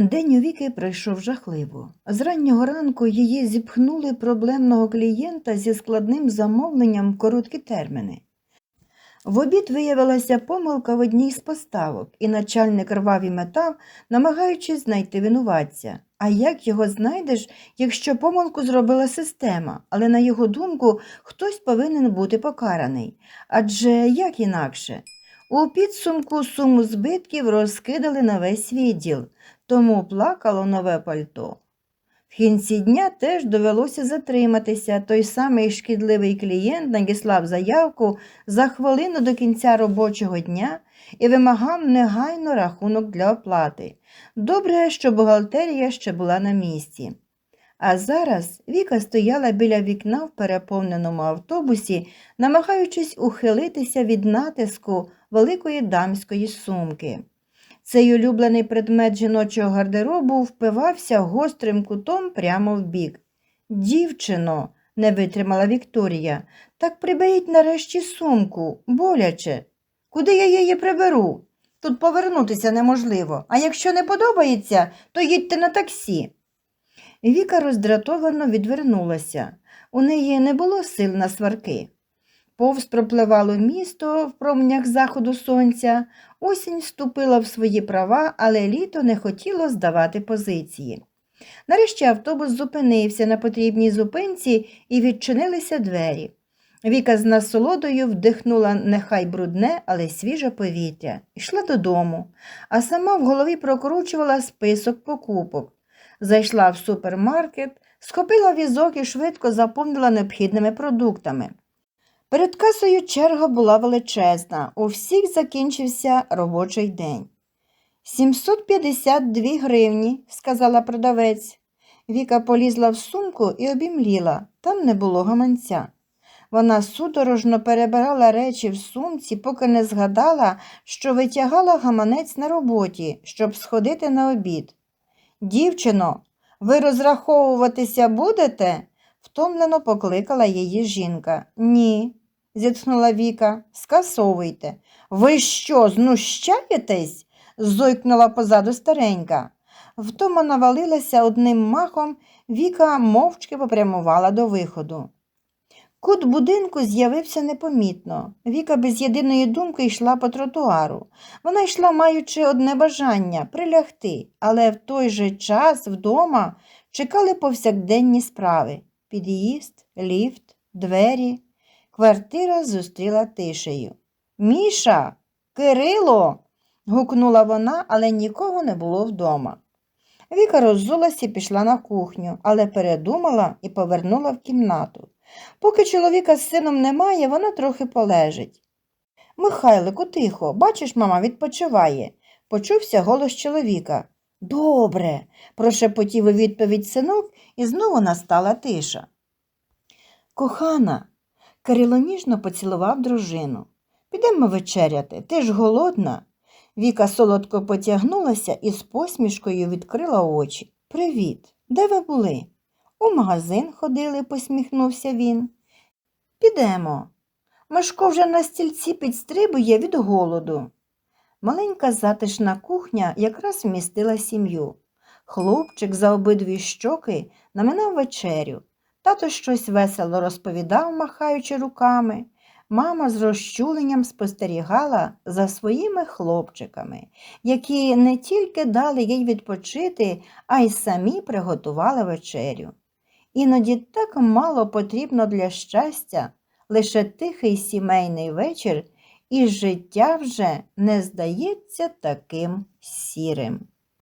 День у віки пройшов жахливо. З раннього ранку її зіпхнули проблемного клієнта зі складним замовленням в короткі терміни. В обід виявилася помилка в одній з поставок, і начальник рвав і метав, намагаючись знайти винуватця. А як його знайдеш, якщо помилку зробила система, але на його думку хтось повинен бути покараний. Адже як інакше? У підсумку суму збитків розкидали на весь відділ, тому плакало нове пальто. В кінці дня теж довелося затриматися. Той самий шкідливий клієнт надіслав заявку за хвилину до кінця робочого дня і вимагав негайно рахунок для оплати. Добре, що бухгалтерія ще була на місці. А зараз Віка стояла біля вікна в переповненому автобусі, намагаючись ухилитися від натиску великої дамської сумки. Цей улюблений предмет жіночого гардеробу впивався гострим кутом прямо в бік. Дівчино, не витримала Вікторія, так приберіть нарешті сумку, боляче. Куди я її приберу? Тут повернутися неможливо, а якщо не подобається, то їдьте на таксі. Віка роздратовано відвернулася. У неї не було сил на сварки. Повз пропливало місто в променях заходу сонця, осінь вступила в свої права, але літо не хотіло здавати позиції. Нарешті автобус зупинився на потрібній зупинці і відчинилися двері. Віка з насолодою вдихнула нехай брудне, але свіже повітря, йшла додому, а сама в голові прокручувала список покупок. Зайшла в супермаркет, схопила візок і швидко заповнила необхідними продуктами. Перед касою черга була величезна, у всіх закінчився робочий день. 752 гривні, сказала продавець. Віка полізла в сумку і обімліла, там не було гаманця. Вона судорожно перебирала речі в сумці, поки не згадала, що витягала гаманець на роботі, щоб сходити на обід. Дівчино, ви розраховуватися будете? втомлено покликала її жінка. Ні, зітхнула Віка, скасовуйте. Ви що, знущаєтесь? зойкнула позаду старенька. Втома навалилася одним махом, Віка мовчки попрямувала до виходу. Кут будинку з'явився непомітно. Віка без єдиної думки йшла по тротуару. Вона йшла, маючи одне бажання прилягти, але в той же час вдома чекали повсякденні справи під'їзд, ліфт, двері. Квартира зустріла тишею. Міша, Кирило. гукнула вона, але нікого не було вдома. Віка роззулася і пішла на кухню, але передумала і повернула в кімнату. Поки чоловіка з сином немає, вона трохи полежить. Михайлику, тихо, бачиш, мама відпочиває, почувся голос чоловіка. Добре, прошепотів у відповідь синок, і знову настала тиша. Кохана, Кирило ніжно поцілував дружину. Підемо вечеряти, ти ж голодна. Віка солодко потягнулася і з посмішкою відкрила очі. Привіт, де ви були? У магазин ходили, посміхнувся він. Підемо. Мишко вже на стільці підстрибує від голоду. Маленька затишна кухня якраз вмістила сім'ю. Хлопчик за обидві щоки наминав вечерю. Тато щось весело розповідав, махаючи руками. Мама з розчуленням спостерігала за своїми хлопчиками, які не тільки дали їй відпочити, а й самі приготували вечерю. Іноді так мало потрібно для щастя, лише тихий сімейний вечір, і життя вже не здається таким сірим.